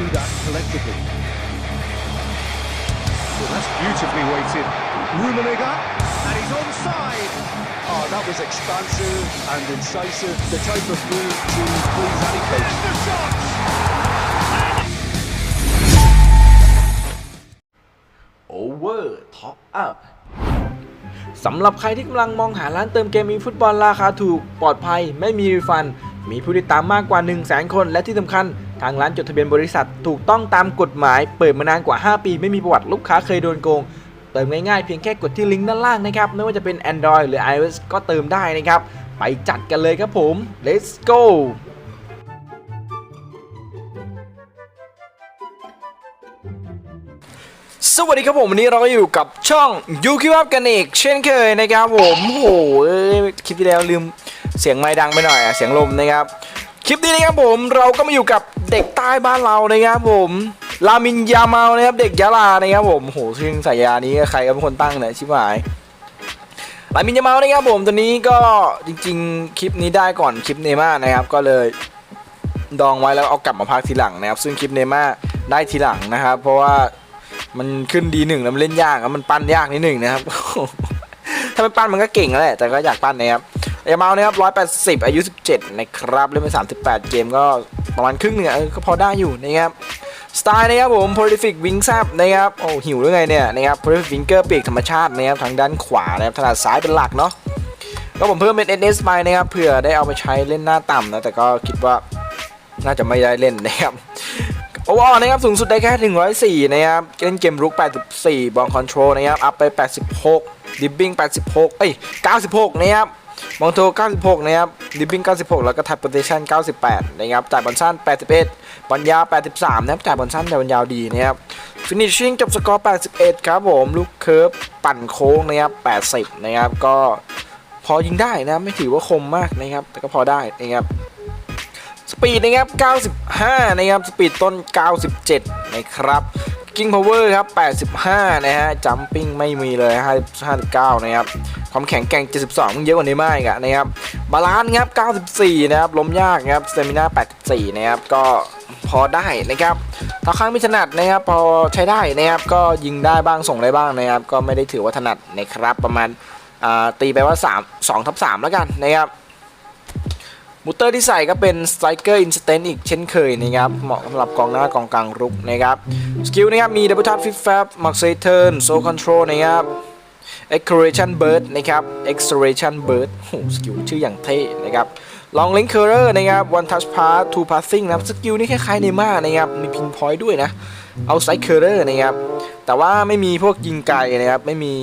do that collectively. Well, that's beautifully weighted. Rummenigge, and he's onside. Oh, that was expansive and incisive. The type of move to please any coach. There's the shot. โอเวอร์ท็อปอัพสำหรับใครที่กำลังมองหาร้านเติมเกมมีฟุตบอลราคาถูก ปลอดภัย ไม่มีรีฟัน มีผู้ติดตามมากกว่า 1 0 0 0 0แสนคน และที่สำคัญ ทางร้านจดทะเบียนบริษัทถูกต้องตามกฎหมาย เปิดมานานกว่า 5 ปี ไม่มีประวัติลูกค้าเคยโดนโกง เติมง่ายๆ เพียงแค่กดที่ลิงก์ด้านล่างนะครับ ไม่ว่าจะเป็น Android หรือ iOS ก็เติมได้นะครับ ไปจัดกันเลยครับผม let's go สวัสดีครับผม วันนี้เราก็อยู่กับช่องยูคิวับกันอีกเช่นเคยนะครับผมโอ้โหเอ้ยคลิปที่แล้วลืมเสียงไม้ดังไปหน่อยอะเสียงลมนะครับ ลิปนี้นะครับผมเราก็มาอยู่กับเด็กใต้บ้านเรานะครับผมลามินยาเมานะครับเด็กยะลานะครับผมโหซึ่งสายานี้ใครก็เป็นคนตั้งเนี่ยชิบหายลามินยาเมานะครับผมตัวนี้ก็จริง ๆ คลิปนี้ได้ก่อนคลิปเนม่านะครับ ก็เลยดองไว้แล้วเอากลับมาพากทีหลังนะครับ ซึ่งคลิปเนม่าได้ทีหลังนะครับ เพราะว่ามันขึ้นดีหนึ่งแล้วมันเล่นยากแล้วมันปั้นยากนิดหนึ่งนะครับถ้าไม่ปั้นมันก็เก่งแล้วแหละแต่ก็อยากปั้นนะครับ เอเมานะครับ 180 อายุ 17 นะครับ เล่นไป 38 เกมก็ประมาณครึ่งหนึ่งอะก็พอได้อยู่นะครับสไตล์นะครับผม prolific wing zap นะครับโอ้หิวหรือไงเนี่ยนะครับ prolific winger ปีกธรรมชาตินะครับทางด้านขวานะครับถนัดซ้ายเป็นหลักเนาะก็ผมเพิ่มเป็น NS ไปนะครับเผื่อได้เอาไปใช้เล่นหน้าต่ำนะแต่ก็คิดว่าน่าจะไม่ได้เล่นนะครับโอวอร์นะครับสูงสุดได้แค่ 104 นะครับเล่นเกมรุก 84 บอลคอนโทรลนะครับอัพไป 86ดิบบิ้ง86 เอ้ย 96 นะครับ มองโท96 นะครับดิบบิ้ง96 แล้วก็ทั p โ o เ e ชั่น98 นะครับ จ่ายบอลสั้น 81 บอลยาว 83 นะครับ จ่ายบอลสั้นแต่บอลยาวดีนะครับ ฟินิชชิ่งจบสกอร์ 81 ครับผม ลูกเคิร์ฟปั่นโค้งนะครับ 80 นะครับ ก็พอยิงได้นะ ไม่ถือว่าคมมากนะครับ แต่ก็พอได้นะครับ สปีดนะครับ 95 นะครับ สปีดต้น 97 นะครับ กิ้งพาวเวอร์ครับ 85 นะฮะจัมปิ้งไม่มีเลย 59 นะครับ ความแข็งแกร่ง 72 มันเยอะกว่านี้มากอีกอะนะครับ บาลานซ์ครับ 94 นะครับ ล้มยากนะครับสเตมิน่า 84 นะครับ ก็พอได้นะครับถ้าครั้งไม่ถนัดนะครับ พอใช้ได้นะครับ ก็ยิงได้บ้างส่งได้บ้างนะครับ ก็ไม่ได้ถือว่าถนัดนะครับ ประมาณตีไปว่า 3 2ทับ3แล้วกันนะครับ มูเตอร์ที่ใส่ก็เป็น Striker Instant อีกเช่นเคยนะครับเหมาะสำหรับกองหน้ากองกลางรุกนะครับสกิลนะครับมี Double Touch Flip Flap Max Turn Soul Control นะครับ Acceleration Burst นะครับ Acceleration Burst โหสกิลชื่ออย่างเท่นะครับ Long Link Curler นะครับ One Touch Pass Two Passing นะครับสกิลนี่คล้ายๆเนม่านะครับ มี Pin Point ด้วยนะ เอา Side Curler นะครับ แต่ว่าไม่มีพวกยิงไกลนะครับ ไม่มี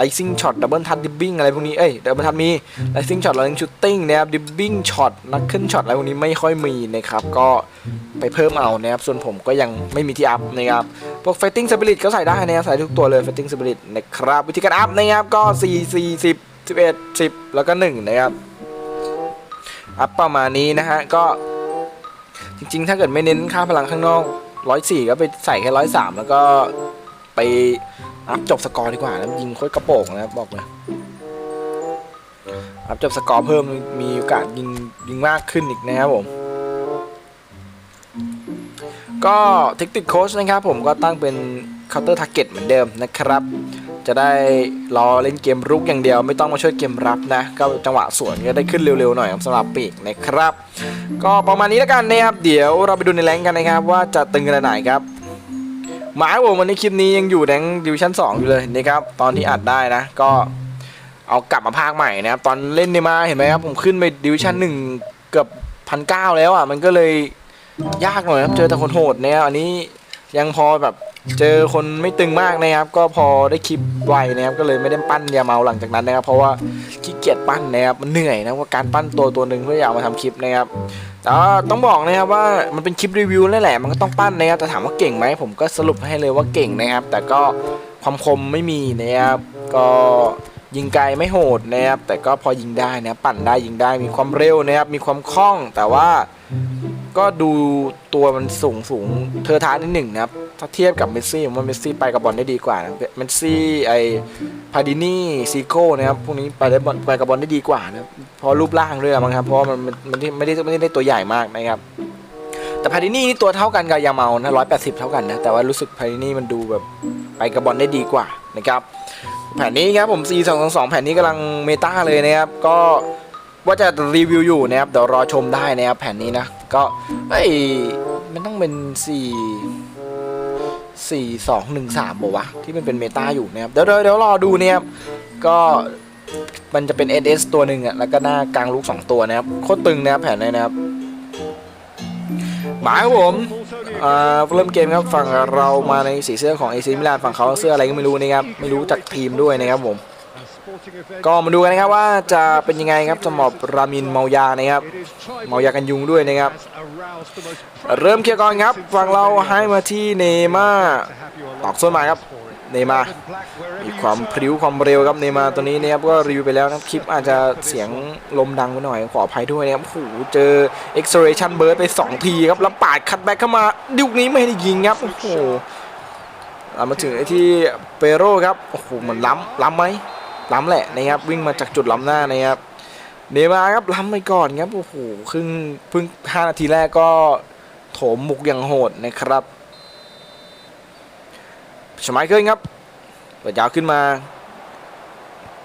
Rising Shot Double Touch Dibbing อะไรพวกนี้ เอ้ย Double Touch มี Rising Shot Rising Shooting นะครับ Dibbing Shot Knuckle Shot อะไรพวกนี้ไม่ค่อยมีนะครับ ก็ไปเพิ่มเอานะครับ ส่วนผมก็ยังไม่มีที่อัพนะครับ พวก Fighting Spirit ก็ใส่ได้นะครับ ใส่ทุกตัวเลย Fighting Spirit นะครับ วิธีการอัพนะครับก็ 4 4 10 11 10 แล้วก็ 1 นะครับ อัพประมาณนี้นะฮะ ก็จริงๆ ถ้าเกิดไม่เน้นค่าพลังข้างนอก 104 ก็ไปใส่แค่ 103 แล้วก็ไป อัพจบสกอร์ดีกว่าแล้วยิงโคตรกระโปงนะครับบอกเลยอัพจบสกอร์เพิ่มมีโอกาสยิงยิงมากขึ้นอีกนะครับผม ก็เทคนิคโค้ชนะครับผมก็ตั้งเป็น counter target เก็ตเหมือนเดิมนะครับ จะได้รอเล่นเกมรุกอย่างเดียว ไม่ต้องมาช่วยเกมรับนะ ก็จังหวะสวนก็ได้ขึ้นเร็วๆหน่อยสำหรับปีกนะครับ ก็ประมาณนี้แล้วกันนะครับเดี๋ยวเราไปดูในแรงกันนะครับ ว่าจะตึงขนาดไหนครับ หมายผมวันนี้คลิปนี้ยังอยู่แดงดิวชั่น2 อยู่เลยนะครับ ตอนที่อัดได้นะ ก็เอากลับมาภาคใหม่นะครับ ตอนเล่นในมาเห็นไหมครับ ผมขึ้นไปดิวชั่นหนึ่งเกือบพันเก้าแล้วอะ มันก็เลยยากหน่อยครับ เจอแต่คนโหดเนี่ยอันนี้ยังพอแบบ เจอคนไม่ตึงมากนะครับ ก็พอได้คลิปไวนะครับก็เลยไม่ได้ปั้นยาเมาหลังจากนั้นนะครับ เพราะว่าขี้เกียจปั้นนะครับมันเหนื่อยนะว่าการปั้นตัวตัวหนึ่งเพื่ออยากมาทำคลิปนะครับแต่ต้องบอกนะครับว่ามันเป็นคลิปรีวิวนั่นแหละมันก็ต้องปั้นนะครับแต่ถามว่าเก่งไหมผมก็สรุปให้เลยว่าเก่งนะครับ แต่ก็ความคมไม่มีนะครับก็ยิงไกลไม่โหดนะครับแต่ก็พอยิงได้นะปั่นได้ยิงได้มีความเร็วนะครับมีความคล่องแต่ว่า ก็ดูตัวมันสูงสูงเทอท้านิดหนึ่งนะครับถ้าเทียบกับเมสซี่ผมว่าเมสซี่ไปกับบอลได้ดีกว่านะเมสซี่ไอพาดินี่ซีโก้นะครับพวกนี้ไปได้บอลไปกับบอลได้ดีกว่านะเพราะรูปร่างด้วยมั้งครับเพราะมันมันไม่ได้ไม่ได้ได้ตัวใหญ่มากนะครับแต่พาดินี่นี่ตัวเท่ากันกับยาเมานะร้อยแปดสิบเท่ากันนะแต่ว่ารู้สึกพาดินี่มันดูแบบไปกับบอลได้ดีกว่านะครับแผ่นนี้ครับผม C 2 2 2แผ่นนี้กำลังเมตาเลยนะครับก็ ว่าจะรีวิวอยู่นะครับเดี๋ยวรอชมได้นะครับแผ่นนี้นะ ก็เอ้มันต้องเป็น4 4 2 1 3บอกวะที่มันเป็นเมตาอยู่นะครับเดี๋ยวเดี๋ยวเดี๋ยวรอดูนะครับก็มันจะเป็น SS ตัวหนึ่งอะแล้วก็หน้ากลางลูก2ตัวนะครับโคตรตึงนะครับแผ่นนี้นะครับหมายครับผมอ่าเริ่มเกมครับฝั่งเรามาในสีเสื้อของเอซิมิลานฝั่งเขาเสื้ออะไรก็ไม่รู้นะครับไม่รู้จากทีมด้วยนะครับผม ก็มาดูกันนะครับว่าจะเป็นยังไงครับสำหรับรามินเมายานะครับเมายากันยุงด้วยนะครับ เริ่มเคลียร์ก่อนครับฝั่งเราให้มาที่เนม่าตอกส้นมาครับเนม่ามีความพริ้วความเร็วครับเนม่าตัวนี้นะครับก็รีวิวไปแล้วนะคลิปอาจจะเสียงลมดังไปหน่อยขออภัยด้วยนะครับโอ้โหเจอ acceleration burst ไป 2 ทีครับแล้วปาดคัดแบ็กเข้ามาดิวนี้ไม่ได้ยิงครับโอ้โหมาถึงไอ้ที่เปโร่ครับโอ้โหเหมือนล้ำล้ำไหม ล้ำแหละนะครับวิ่งมาจากจุดล้ำหน้านะครับเนมาครับล้ำไปก่อนครับโอ้โหครึ่งเพิ่ง5นาทีแรกก็โถมมุกอย่างโหดนะครับชไมเคิลครับเปิดยาวขึ้นมา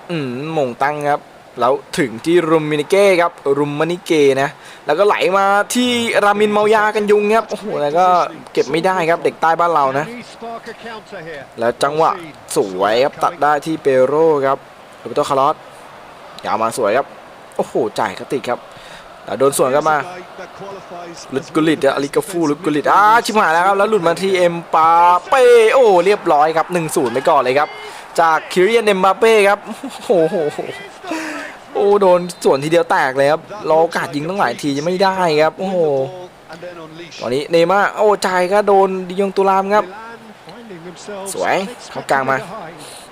อืมมงตั้งครับ แล้วถึงที่รุมมินิเก้ครับรุมมานิเกนะ แล้วก็ไหลมาที่รามินเมายากันยุงครับโอ้โหแล้วก็เก็บไม่ได้ครับเด็กใต้บ้านเรานะ แล้วจังหวะสวยครับตัดได้ที่เปโร่ครับ โรเบโตคาร์ลอสยาวมาสวยครับ โอ้โห จ่ายกระติกครับโดนส่วนกลับมาลุดกุลิตอลิกาฟูลุดกุลิตอ่าชิบหายแล้วครับ แล้วหลุดมาที่เอ็มปาเป้โอ้เรียบร้อยครับ 1-0 ไปก่อนเลยครับ จากคิริยันเอ็มบาเป้ครับ โอ้โหโอ้โดนส่วนทีเดียวแตกเลยครับรอโอกาสยิงตั้งหลายทียังไม่ได้ครับ โอ้โหตอนนี้เนม่าโอ้ใจก็โดนดิยงตุลามครับ สวยเข้ากลางมา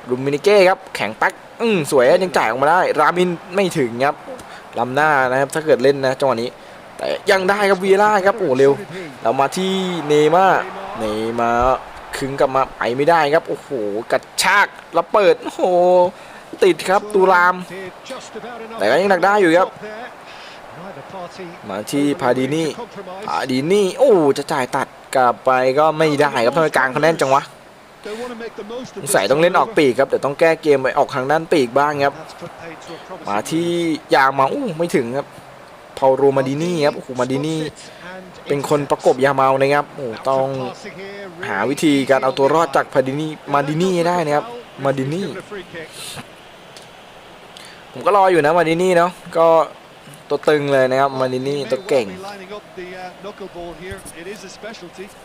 รูมินิเก้ครับ แข็งปัก อืมสวยยังจ่ายออกมาได้ รามินไม่ถึงครับลำหน้านะครับถ้าเกิดเล่นนะจังหวะนี้ แต่ยังได้ครับวีล่าครับโอ้เร็ว เรามาที่เนม่าเนมาคึงกลับมาไปไม่ได้ครับโอ้โหกระชากแล้วเปิดโอ้โหติดครับตูราม แต่ก็ยังดักได้อยู่ครับ มาที่พาดินี่พาดินี่โอ้จะจ่ายตัดกลับไปก็ไม่ได้ครับทำไมกลางเขาแน่นจังวะ สงสัยต้องเล่นออกปีกครับเดี๋ยวต้องแก้เกมไปออกทางด้านปีกบ้างครับ มาที่ยามาอู้ไม่ถึงครับพาโรมาดินี่ครับโอ้โหมาดินี่เป็นคนประกบยาเมานะครับโอ้ต้องหาวิธีการเอาตัวรอดจากพาดินี่มาดินี่ได้นะครับมาดินี่ผมก็รออยู่นะมาดินี่เนาะก็ ตัวตึงเลยนะครับมาดินี่ตัวเก่ง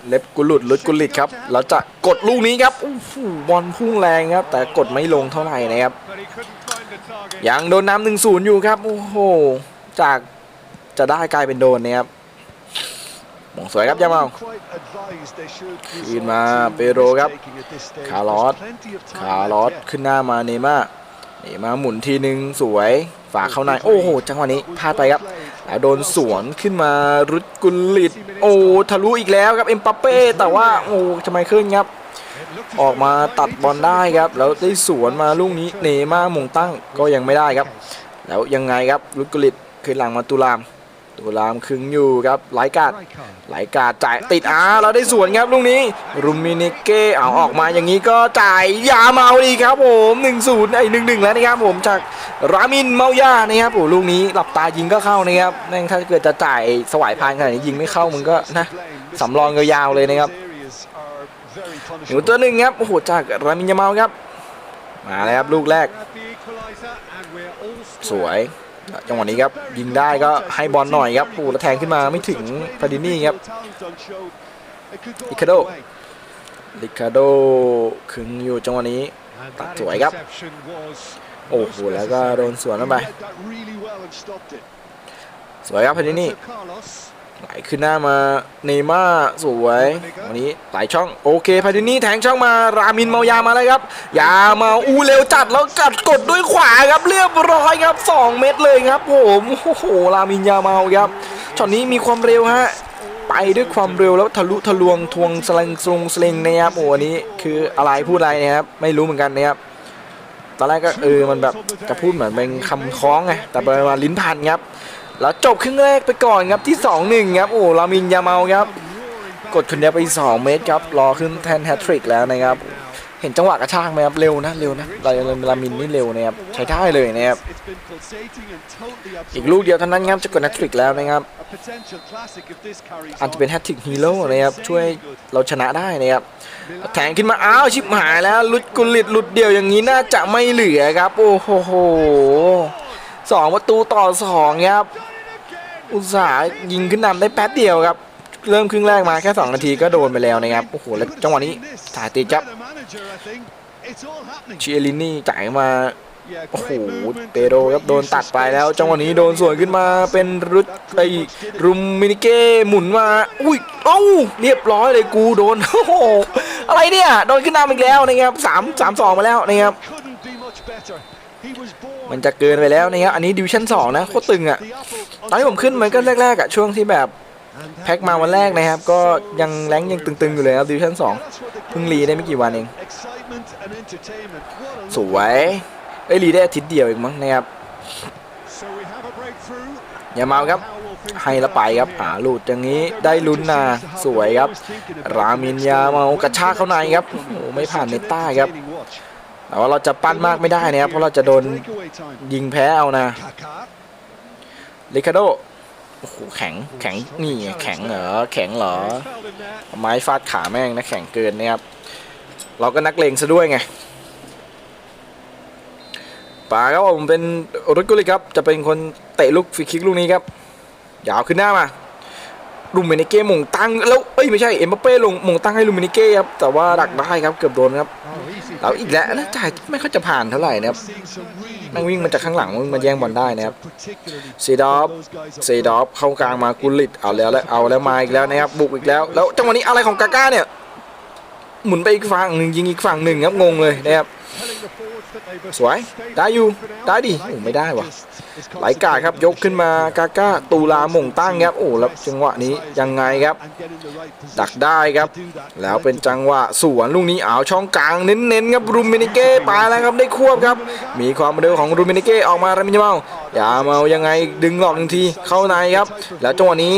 เล็บกุลุดลุดกุลิดครับแล้วจะกดลูกนี้ครับโอ้โหบอลพุ่งแรงครับ แต่กดไม่ลงเท่าไหร่นะครับ ยังโดนน้ำหนึ่งศูนย์อยู่ครับ โอ้โห จากจะได้กลายเป็นโดนนะครับมงสวยครับยาเมาคืนมาเปโรครับคาร์ลอสคาร์ลอสขึ้นหน้ามาเนม่าเนม่าหมุนทีหนึ่งสวย ฝากเข้าในโอ้โห จังหวะนี้พลาดไปครับแล้วโดนสวนขึ้นมารุดกุลิตโอ้ทะลุอีกแล้วครับเอ็มปัปเป้แต่ว่าโอ้ทำไมขึ้นครับ ออกมาตัดบอลได้ครับ แล้วได้สวนมาลูกนี้เนม่าหมงตั้งก็ยังไม่ได้ครับ แล้วยังไงครับรุดกุลิตขึ้นหลังมาตุลาม ตุลามคึงอยู่ครับไหลกาดไหลกาดจ่ายติดอาเราได้สวนครับลูกนี้รูมินิเก้เอาออกมาอย่างนี้ก็จ่ายยาเมาดีครับผม1 0ไอ้หนึ่งหนึ่งแล้วนะครับผมจากรามินเมายานะครับโอ้ลูกนี้หลับตายิงก็เข้านะครับแม่งถ้าเกิดจะจ่ายสวายพานขนาดนี้ยิงไม่เข้ามันก็นะสำรองยาวๆเลยนะครับหนูตัวหนึ่งครับโอ้โหจากรามินยาเมาครับมาแล้วครับลูกแรก สวย จังหวะนี้ครับยิงได้ก็ให้บอลหน่อยครับปูแล้วแทงขึ้นมาไม่ถึงฟาดินี่ครับอิคาโดลิคาโดขึงอยู่จังหวะนี้ตัดสวยครับ โอ้โหแล้วก็โดนสวนเข้าไปสวยครับฟาดินี่ ไหลขึ้นหน้ามาเนย์ม่าสวยวันนี้ไหลช่องโอเคพาดินี่แทงช่องมารามินเมายามาแล้วครับ ยามาอูเร็วจัดแล้วกัดกดด้วยขวาครับเรียบร้อยครับ 2 เม็ดเลยครับผมโอ้โหรามินยาเมาครับช็อตนี้มีความเร็วฮะไปด้วยความเร็วแล้วทะลุทะลวงทวงสลังทรงสลิงนะครับโอ้อันนี้คืออะไรพูดอะไรนะครับไม่รู้เหมือนกันนะครับตอนแรกก็เออมันแบบจะพูดเหมือนเป็นคำคล้องไงแต่ไปมาลิ้นพันครับ แล้วจบครึ่งแรกไปก่อนครับที่ 2-1 ครับ โอ้ลามินยาเมาครับ กดคนเดียวไป 2 เมตรครับ รอขึ้นแทนแฮตทริกแล้วนะครับ เห็นจังหวะกระชากไหมครับ เร็วนะ เร็วนะลาลามินนี่เร็วนะครับ ใช้ได้เลยนะครับ อีกลูกเดียวเท่านั้นครับ จะกดแฮตทริกแล้วนะครับ อาจจะเป็นแฮตทริกฮีโร่นะครับ ช่วยเราชนะได้นะครับ แทงขึ้นมา อ้าว ชิบหายแล้ว ลุดกุลิตหลุดเดี่ยวอย่างนี้น่าจะไม่เหลือครับ โอ้โห สองประตูต่อสองครับอุตสาหยิงขึ้นนำได้แป๊บเดียวครับ เริ่มครึ่งแรกมาแค่ 2 นาทีก็โดนไปแล้วนะครับโอ้โหแล้วจังหวะนี้ถ่ายติดครับ The manager, I think. It's all happening. เชียรินี่จ่ายมาโอ้โหเปโดครับโดนตัดไปแล้ว จังหวะนี้โดนสวนขึ้นมาเป็นรุดไอรุมมินิเก้หมุนมา อุ้ยเอ้าเรียบร้อยเลยกูโดนโอ้โหอะไรเนี่ย โดนขึ้นนำอีกแล้วนะครับสามสามสองมาแล้วนะครับ มันจะเกินไปแล้วนะครับอันนี้ดิวชั่น2นะโคตรตึงอะตอนที่ผมขึ้นมันก็แรกๆอะช่วงที่แบบแพ็คมาวันแรกนะครับ ก็ยังแรงยังตึงๆอยู่เลยครับดิวชั่น2เพิ่งรีได้ไม่กี่วันเอง สวยเอ้รีได้อาทิตย์เดียวเองมั้งนะครับอย่าเมาครับให้ละไปครับหาหลุดอย่างนี้ได้ลุ้นนะสวยครับ รามินยาเมากระชากเข้าในครับโอ้ไม่ผ่านในใต้ครับ แต่ว่าเราจะปั้นมากไม่ได้นะครับเพราะเราจะโดนยิงแพ้เอานะลิคาโดโอ้โหแข็งแข็งนี่ไงแข็งเหรอแข็งเหรอไม้ฟาดขาแม่งนะแข็งเกินนะครับเราก็นักเลงซะด้วยไงป่าครับผมเป็นรุกุลิครับจะเป็นคนเตะลูกฟรีคิกลูกนี้ครับยาวขึ้นหน้ามาลูมินิเก้หมงตั้งแล้วเอ้ยไม่ใช่เอ็มบัปเป้ลงหมงตั้งให้ลูมินิเก้ครับแต่ว่าดักได้ครับเกือบโดนครับ Oh, easy. แล้วอีกแล้วนะจ่ายไม่ค่อยจะผ่านเท่าไหร่นะครับแม่งวิ่งมาจากข้างหลังมันมาแย่งบอลได้นะครับซีดอฟซีดอฟเข้ากลางมากุลิตเอาแล้วแล้วเอาแล้วมาอีกแล้วนะครับบุกอีกแล้ว แล้วจังหวะนี้อะไรของกาก้าเนี่ยหมุนไปอีกฝั่งหนึ่งยิงอีกฝั่งหนึ่งครับงงเลยนะครับ สวย ได้อยู่ ได้ดิโอ้ไม่ได้วะไหลกาดครับยกขึ้นมากาก้าตูลาหม่งตั้งครับโอ้แล้วจังหวะนี้ยังไงครับ ดักได้ครับ แล้วเป็นจังหวะสวนลูกนี้เอาช่องกลางเน้นๆครับรูมินิเก้ไปแล้วครับได้ควบครับ มีความเร็วของรูมินิเก้ออกมารามินยาเมาอย่าเมายังไงดึงหลอกหนึ่งทีเข้าในครับ แล้วจังหวะนี้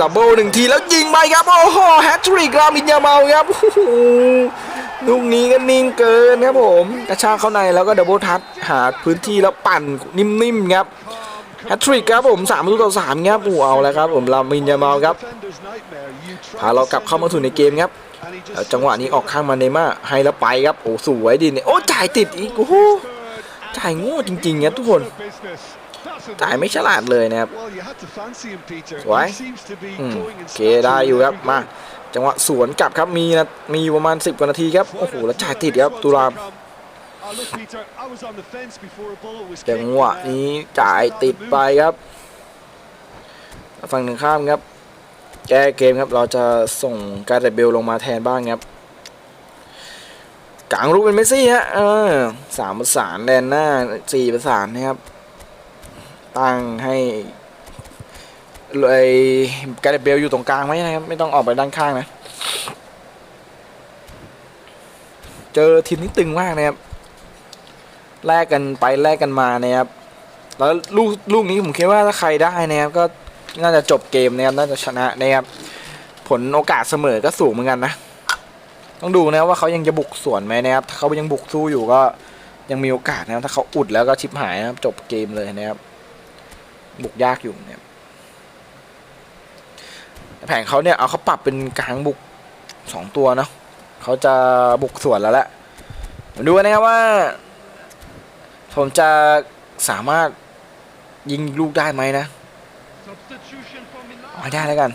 ดับเบิลหนึ่งทีแล้วยิงไปครับโอ้โหแฮตทริกรามินยาเมาครับโอ้โห ลูกนี้ก็นิ่งเกินครับผม กระชากเข้าในแล้วก็ดับเบิลทัชหาพื้นที่แล้วปั่นนิ่มๆครับแฮตทริกครับผมสามประตูต่อสามครับโอ้เอาแล้วครับผมรามินยาเมาครับพาเรากลับเข้ามาสู่ในเกมครับจังหวะนี้ออกข้างมาเนม่าให้แล้วไปครับโอ้สวยดิเนี่ยโอ้จ่ายติดอีกโอ้โหจ่ายโง่จริงๆครับทุกคน จ่ายไม่ฉลาดเลยนะครับ well you had to fancy him Peter. Why? He seems to be อืม going โอ in เคได้อยู่ครับมา จังหวะสวนกลับครับมีนะมีอยู่ประมาณ 10กว่านาทีครับโอ้โหแล้วจ่ายติดครับตุลาม Oh, look, Peter, I was on the fence before a ball was จัง kicked หวะ and, uh, นี้จ่ายติดไปครับ ฝั่งหนึ่งข้ามครับ แก้เกมครับเราจะส่งการเดเบลลงมาแทนบ้างครับกลางรูปเป็นเมสซี่ฮะเออสามประสานแดนหน้าสี่ประสานนะครับ ตั้งให้เลยกาเดเบลอยู่ตรงกลางไว้นะครับ ไม่ต้องออกไปด้านข้างนะ เจอทีมที่ตึงมากนะครับแลกกันไปแลกกันมานะครับแล้วลูกลูกนี้ผมคิดว่าถ้าใครได้นะครับก็น่าจะจบเกมนะครับน่าจะชนะนะครับผลโอกาสเสมอก็สูงเหมือนกันนะ ต้องดูนะว่าเขายังจะบุกสวนไหมนะครับ ถ้าเขายังบุกสู้อยู่ก็ยังมีโอกาสนะครับถ้าเขาอุดแล้วก็ชิบหายนะครับจบเกมเลยนะครับ บุกยากอยู่เนะครับแผนเขาเนี่ยเอาเขาปรับเป็นกลางบุกสองตัวเนาะเขาจะบุกสวนแล้วแหละมาดูกันนะครับว่า ผมจะสามารถยิงลูกได้ไหมนะเอาได้แล้วกัน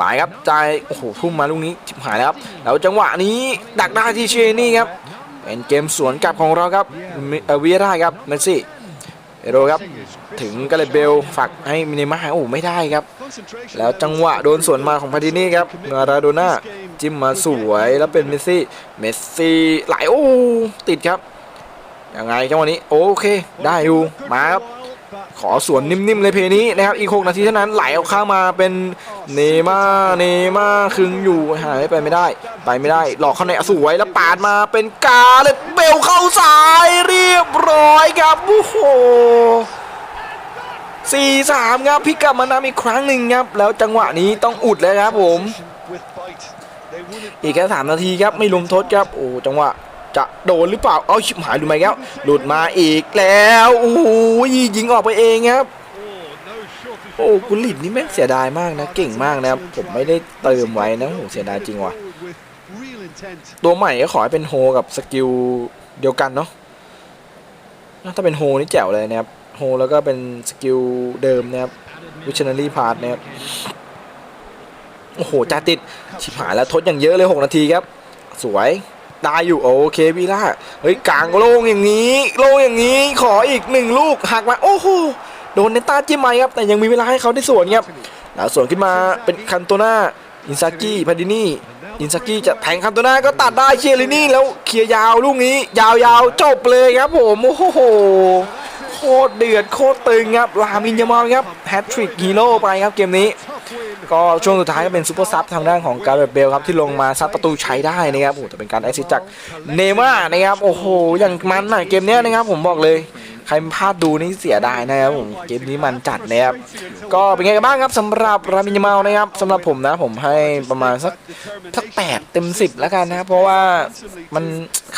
บายครับจ่ายโอ้โหทุ่มมาลูกนี้ชิบหายแล้วครับแล้วจังหวะนี้ดักได้ที่เชนี่ครับ เป็นเกมสวนกลับของเราครับเวียร่าครับเมสซี่เอโรครับถึงกาเลยเบลฝักให้มินิมาโอ้ไม่ได้ครับ แล้วจังหวะโดนสวนมาของพาดินี่ครับมาราโดน่าจิ้มมาสวยแล้วเป็นเมสซี่เมสซี่ไหลโอ้ติดครับยังไงจังหวะนี้โอเคได้อยู่มาครับ ขอสวนนิ่มๆเลยเพลย์นี้นะครับอีก 6 นาทีเท่านั้นไหลเอาข้างมาเป็นเนม่าเนม่าคึงอยู่หายไปไม่ได้ ไปไม่ได้หลอกเข้าในสวยแล้วปาดมาเป็นกาเลยเบลเข้าซ้ายเรียบร้อยครับโอ้โหสี่สามครับพลิกกลับมานำอีกครั้งหนึ่งครับ แล้วจังหวะนี้ต้องอุดเลยครับผม อีกแค่สามนาทีครับไม่รวมทดครับโอ้จังหวะ จะโดนหรือเปล่า เอาชิบหายดูไหมครับหลุดมาอีกแล้วโอ้โหยิงออกไปเองครับ โอ้กุลิตนี่แม่งเสียดายมากนะ เก่งมากนะครับผมไม่ได้เติมไว้นะโหเสียดายจริงว่ะ ตัวใหม่ก็ขอให้เป็นโฮกับสกิลเดียวกันเนาะถ้าเป็นโฮนี่แจ๋วเลยนะครับ โฮแล้วก็เป็นสกิลเดิมนะครับวิช i น a รี่พาร์ทนะครับ โอ้โหจ่าติด ชิบหายแล้วทดอย่างเยอะเลย 6 นาทีครับ สวย ได้อยู่โอเควีล่าเฮ้ยกลางโล่งอย่างนี้ โล่งอย่างนี้ขออีกหนึ่งลูกหักมาโอ้โหโดนเนต้าจิ้มไหมครับ แต่ยังมีเวลาให้เขาได้สวนครับแล้วสวนขึ้นมาเป็นคันโตนาอินซากิพาดินี่อินซากิจะแทงคันโตนาก็ตัดได้เชียรินี่แล้วเคลียร์ยาวลูกนี้ ยาวๆจบเลยครับผมโอ้โหโคตรเดือดโคตรตึงครับลามินยามอลครับแฮตทริกฮีโร่ไปครับเกมนี้ ก็ช่วงสุดท้ายก็เป็นซูเปอร์ซับทางด้านของการเรตเบลครับที่ลงมาซัดประตูใช้ได้นะครับโอ้แต่เป็นการแอสซิสต์จากเนม่านะครับโอ้โหอย่างมันน่ะเกมนี้นะครับผมบอกเลยใครพลาดดูนี่เสียดายนะครับผมเกมนี้มันจัดนะครับก็เป็นไงกันบ้างครับสำหรับรามินยามาลนะครับสำหรับผมนะผมให้ประมาณสักสักแปดเต็มสิบแล้วกันนะครับเพราะว่ามัน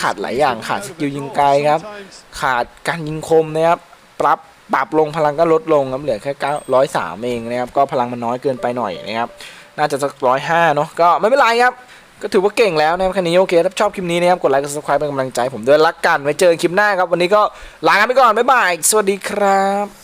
ขาดหลายอย่างขาดสกิลยิงไกลครับ ขาดการยิงคมนะครับปรับ ปรับลงพลังก็ลดลงครับเหลือแค่เก้าร้อยสามเองนะครับก็พลังมันน้อยเกินไปหน่อยนะครับน่าจะสักร้อยห้าเนาะก็ไม่เป็นไรครับก็ถือว่าเก่งแล้วนะครับคันี้โอเคถ้าชอบคลิปนี้นะครับกดไลค์กด subscribe เป็นกำลังใจผมด้วยรักกันไว้เจอคลิปหน้าครับวันนี้ก็ลากันไปก่อนบ๊ายบายสวัสดีครับ